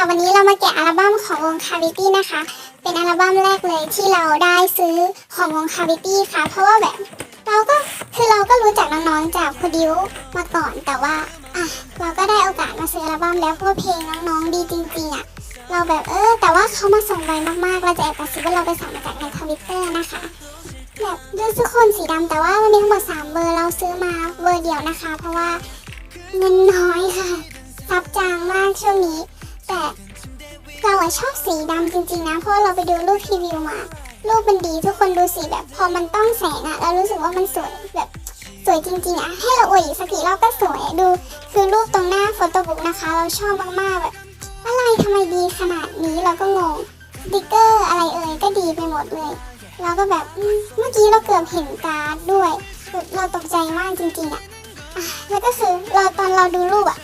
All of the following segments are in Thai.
ค่ะวันนี้เรามาแกะอัลบั้มของวง Cavity นะคะ เป็นอัลบั้มแรกเลยที่เราได้ซื้อของวง Cavity ค่ะ เพราะว่าแบบเราก็คือเราก็รู้จักน้องๆจากโปรดิวมาก่อนแต่ว่าอะเราก็ได้โอกาสมาซื้ออัลบั้มแล้วเพราะเพลงน้องๆดีจริงๆอะเราแบบเออ แต่ว่าเขามาส่งไวมากๆเราจะแอบกระซิบว่าเราไปสั่งมาจากในทวิตเตอร์นะคะแบบด้วยทุกคนสีดำแต่ว่ามันมีทั้งหมด3เบอร์เราซื้อมาเบอร์เดียวนะคะ เพราะว่าเงินน้อยค่ะซับจางมากช่วงนี้ แต่เราอะชอบสีดำจริงๆนะ เพราะเราไปดูรูปพรีวิวมา รูปมันดีทุกคนดูสีแบบ พอมันต้องแสงอะเรารู้สึกว่ามันสวยแบบสวยจริงๆอะให้เราอวยอีกสักกี่รอบก็สวยดู คือรูปตรงหน้าโฟโต้บุ๊กนะคะ เราชอบมากๆแบบอะไรทำไมดีขนาดนี้เราก็งงสติกเกอร์อะไรเอ่ยก็ดีไปหมดเลยเราก็แบบเมื่อกี้เราเกือบเห็นการ์ดด้วยเราตกใจมากจริงๆอะอะแล้วก็คือเราตอนเราดูรูปอะ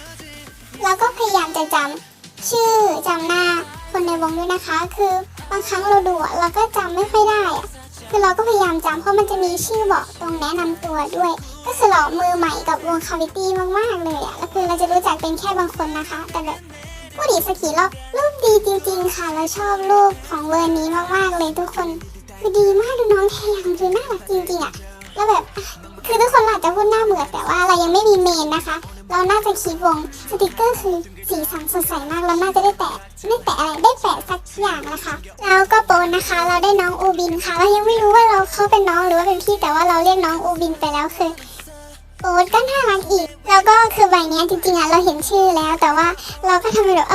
เราก็พยายามจะจำ ชื่อจำหน้าคนในวงด้วยนะคะ คือบางครั้งเราดูอะเราก็จำไม่ค่อยได้อะคือเราก็พยายามจำเพราะมันจะมีชื่อบอกตรงแนะนำตัวด้วย ก็คือมือใหม่กับวงคาวิตี้มากๆเลยอะแล้วคือเราจะรู้จักเป็นแค่บางคนนะคะ แต่แบบพูดอีกสักกี่รอบรูปดีจริง ๆ ค่ะ เราชอบรูปของเวอร์นี้มากๆเลยทุกคน คือดีมากดูน้องแทยังคือน่ารักจริงๆอะแล้วแบบ คือทุกคนอาจจะพูดหน้าเบื่อแต่ว่าเรายังไม่มีเมนนะคะ เราน่าจะคิดวงสติกเกอร์คือสีสันสดใสมากเราน่าจะได้แตะไม่แตะอะไรได้แปะสักอย่างนะคะแล้วก็โปนนะคะ เราได้น้องอูบินค่ะ เรายังไม่รู้ว่าเราเขาเป็นน้องหรือว่าเป็นพี่แต่ว่าเราเรียกน้องอูบินไปแล้วคือโอ๊ตก็น่ารักอีก แล้วก็คือใบเนี้ยจริงๆอะเราเห็นชื่อแล้วแต่ว่าเราก็ทำไปแบบเอ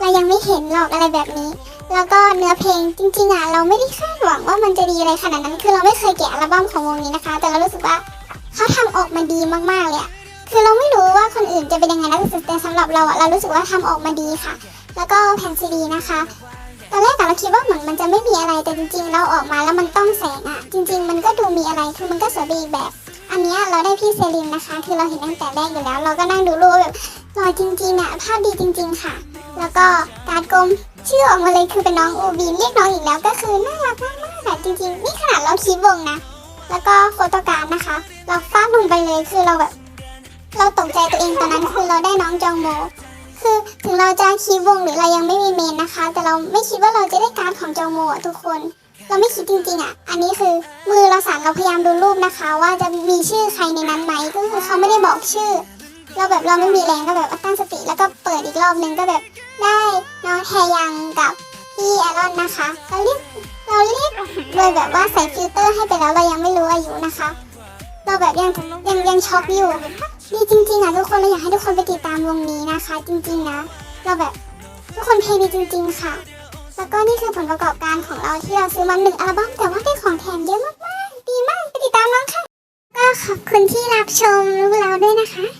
เรายังไม่เห็นหรอกอะไรแบบนี้ แล้วก็เนื้อเพลงจริงๆอะเราไม่ได้คาดหวังว่ามันจะดีอะไรขนาดนั้น คือเราไม่เคยแกะอัลบั้มของวงนี้นะคะ แต่เรารู้สึกว่า ออกมาดีมากๆเลยคือเราไม่รู้ว่าคนอื่นจะเป็นยังไงนะแต่สำหรับเราอะเรารู้สึกว่าทำออกมาดีค่ะ แล้วก็แผ่นซีดีนะคะตอนแรกอะเราคิดว่าเหมือนมันจะไม่มีอะไรแต่จริง ๆ เราออกมาแล้วมันต้องแสงอะจริง ๆ มันก็ดูมีอะไรคือมันก็สวยไปอีกแบบ อันนี้เราได้พี่เซรินนะคะ คือเราเห็นตั้งแต่แรกอยู่แล้ว เราก็นั่งดูรูปแบบหล่อจริงๆอะภาพดีจริง ๆ ค่ะ แล้วก็การกลมชื่อออกมาเลยคือเป็นน้องอูบีนเรียกน้องอีกแล้วก็คือน่ารักมากๆอะจริงๆนี่ขนาดเราคีบวงนะ แล้วก็โฟโตการ์ดนะคะ เราฟาดลงไปเลยคือเราแบบเราตกใจตัวเองตอนนั้นคือเราได้น้องจองโมคือถึงเราจะคีบวงหรือเรายังไม่มีเมนนะคะ แต่เราไม่คิดว่าเราจะได้การดของจองโมอะทุกคน เราไม่คิดจริงๆอะ อันนี้คือมือเราสั่นเราพยายามดูรูปนะคะ ว่าจะมีชื่อใครในนั้นไหมก็คือเขาไม่ได้บอกชื่อ เราแบบเราไม่มีแรงก็แบบตั้งสติแล้วก็เปิดอีกรอบนึงก็แบบได้น้องแทยังกับพี่แอรอนนะคะเรา เราเรียกโดยแบบว่าใส่ฟิลเตอร์ให้ไปแล้วเรายังไม่รู้อายุนะคะ เราแบบยังยังยังช็อกอยู่ดีจริงๆอะทุกคนเราอยากให้ทุกคนไปติดตามวงนี้นะคะ จริงๆนะเราแบบทุกคนเพลงดีจริง ๆ ค่ะ แล้วก็นี่คือผลประกอบการของเราที่เราซื้อมาหนึ่งอัลบั้มแต่ว่าได้ของแถมเยอะมากๆดีมากไปติดตามน้องค่ะ ก็ขอบคุณที่รับชมรูปเราด้วยนะคะ